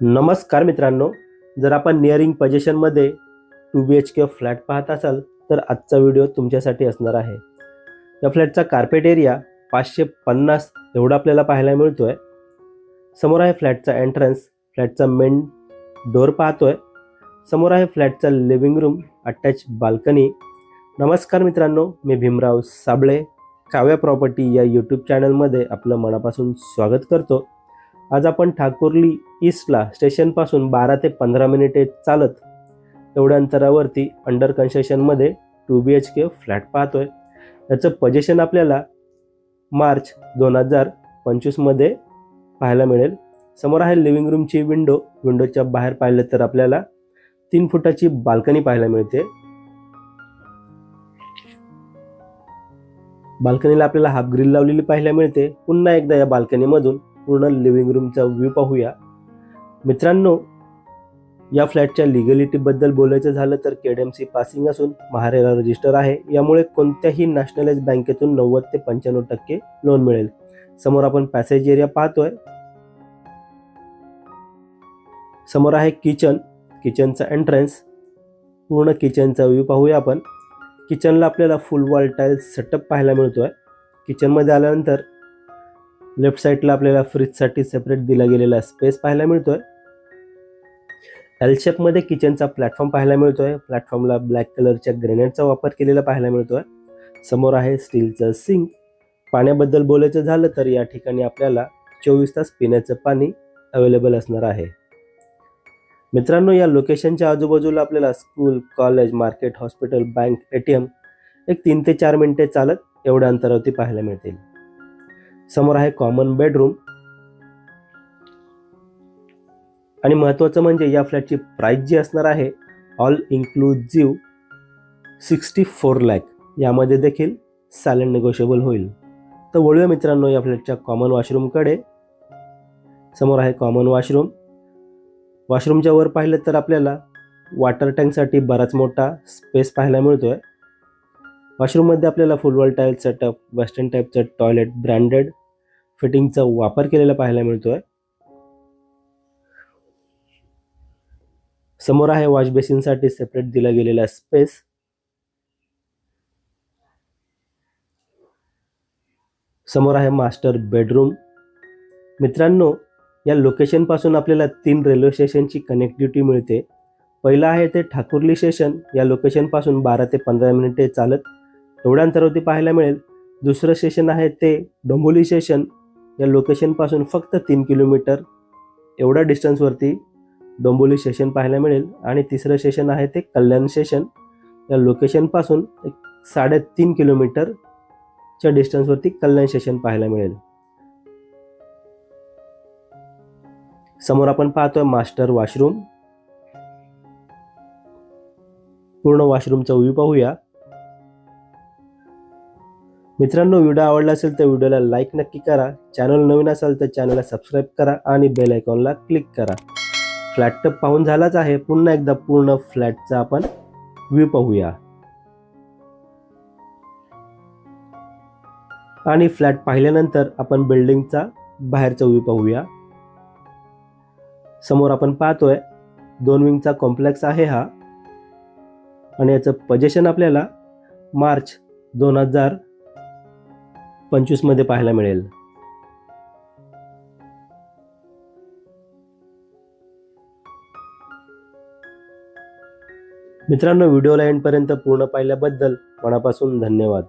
नमस्कार मित्रांनो जर आपण nearing पजेशनमध्ये two B H K flat पाहत असाल तर आजचा व्हिडिओ तुमच्यासाठी असणार आहे. या फ्लॅटचा कार्पेट एरिया पाचशे पन्नास एवढा आपल्याला पाहायला मिळतो आहे समोर आहे फ्लॅटचा एंट्रन्स फ्लॅटचा मेन डोअर आहे समोर आहे फ्लॅटचा लिव्हिंग रूम अटॅच बाल्कनी नमस्कार मित्रांनो मी भीमराव साबळे. काव्या प्रॉपर्टी या यूट्यूब चॅनलमध्ये आपलं मनापासून स्वागत करतो. आज आपण ठाकुर्ली ईस्टला स्टेशनपासून बारा ते पंधरा मिनिटे चालत एवढ्या अंतरावरती under कन्स्ट्रक्शनमध्ये two B H K flat पाहतोय. याचं पजेशन आपल्याला मार्च दोन हजार पंचवीसमध्ये पाहायला मिळेल. समोर आहे लिव्हिंग रूमची विंडो विंडोच्या बाहेर पाहिलं तर आपल्याला तीन फुटाची बाल्कनी पाहायला मिळते. बाल्कनीला आपल्याला हाफ ग्रिल लावलेली पाहायला मिळते. पुन्हा एकदा या बाल्कनीमधून पूर्ण लिव्हिंग रूमचा व्ह्यू पाहूया. मित्रांनो या फ्लॅटच्या लिगॅलिटीबद्दल बोलायचं झालं तर केडीएमसी पासिंग असून महारेरा रजिस्टर आहे. यामुळे कोणत्याही नॅशनलाइज बँकेतून नव्वद ते पंच्याण्णव टक्के लोन मिळेल. समोर आपण पॅसेज एरिया पाहतोय. समोर आहे किचन किचनचा एंट्रन्स पूर्ण किचनचा व्ह्यू पाहूया आपण. किचनला आपल्याला फुल वॉल टाईल्स सेटअप पाहायला मिळतोय. किचनमध्ये आल्यानंतर लेफ्ट साईडला आपल्याला फ्रीजसाठी सेपरेट दिला गेलेला स्पेस पाहायला मिळतोय. एल शेपमध्ये किचनचा प्लॅटफॉर्म पाहायला मिळतोय. प्लॅटफॉर्मला ब्लॅक कलरच्या ग्रेनेडचा वापर केलेला पाहायला मिळतोय. समोर आहे स्टीलचं सिंक पाण्याबद्दल बोलायचं झालं तर या ठिकाणी आपल्याला चोवीस तास पिण्याचं पाणी अवेलेबल असणार आहे. मित्रांनो या लोकेशनच्या आजूबाजूला आपल्याला school college market hospital bank A T M एक तीन ते चार मिनिटे चालत एवढ्या अंतरावरती पाहायला मिळतील. समोर आहे कॉमन बेडरूम आणि महत्त्वाचं म्हणजे या फ्लॅटची प्राईस जी असणार आहे all inclusive sixty four lakh यामध्ये देखील सायलेंट निगोशिएबल होईल. तर वळूया मित्रांनो या फ्लॅटच्या कॉमन वॉशरूमकडे समोर आहे कॉमन वॉशरूम वॉशरूमच्या वर पाहिलं तर आपल्याला वॉटर टँकसाठी बराच मोठा स्पेस पाहायला मिळतो आहे वॉशरूममध्ये आपल्याला full wall tile setup western टाईपचं टॉयलेट ब्रँडेड फिटिंगचा वापर केलेला पाहायला मिळतोय. समोर आहे वॉश बेसिनसाठी सेपरेट दिला गेलेला स्पेस समोर आहे मास्टर बेडरूम मित्रांनो या लोकेशनपासून आपल्याला तीन रेल्वे स्टेशनची कनेक्टिव्हिटी मिळते. पहिलं आहे ते ठाकुर्ली स्टेशन या लोकेशनपासून बारा ते पंधरा मिनिटे चालत. एवढ्या अंतरावरती पाहायला मिळेल. दुसरं स्टेशन आहे ते डोंबोली स्टेशन या लोकेशनपासून फक्त तीन किलोमीटर एवढ्या डिस्टन्सवरती डोंबोली स्टेशन पाहायला मिळेल. आणि तिसरं स्टेशन आहे ते कल्याण स्टेशन या लोकेशनपासून एक साडेतीन किलोमीटरच्या डिस्टन्सवरती कल्याण स्टेशन पाहायला मिळेल. समोर आपण पाहतोय मास्टर वॉशरूम पूर्ण वॉशरूमचा व्ह्यू पाहूया. मित्रांनो व्हिडिओ आवडला असेल तर व्हिडिओला लाईक नक्की करा. चॅनल नवीन असेल तर चॅनलला सबस्क्राईब करा आणि बेल आयकॉनला क्लिक करा. फ्लॅट टप पाहून झालाच आहे. पुन्हा एकदा पूर्ण फ्लॅटचा आपण व्ह्यू पाहूया. आणि फ्लॅट पाहिल्यानंतर आपण बिल्डिंगचा बाहेरचा व्ह्यू पाहूया. समोर आपण पाहतोय दोन विंगचा कॉम्प्लेक्स आहे हा. आणि याचं पजेशन आपल्याला मार्च दोन हजार पंचवीसमध्ये पाहायला मिळेल. मित्रांनो व्हिडिओला एंडपर्यंत पूर्ण पाहिल्याबद्दल मनापासून धन्यवाद.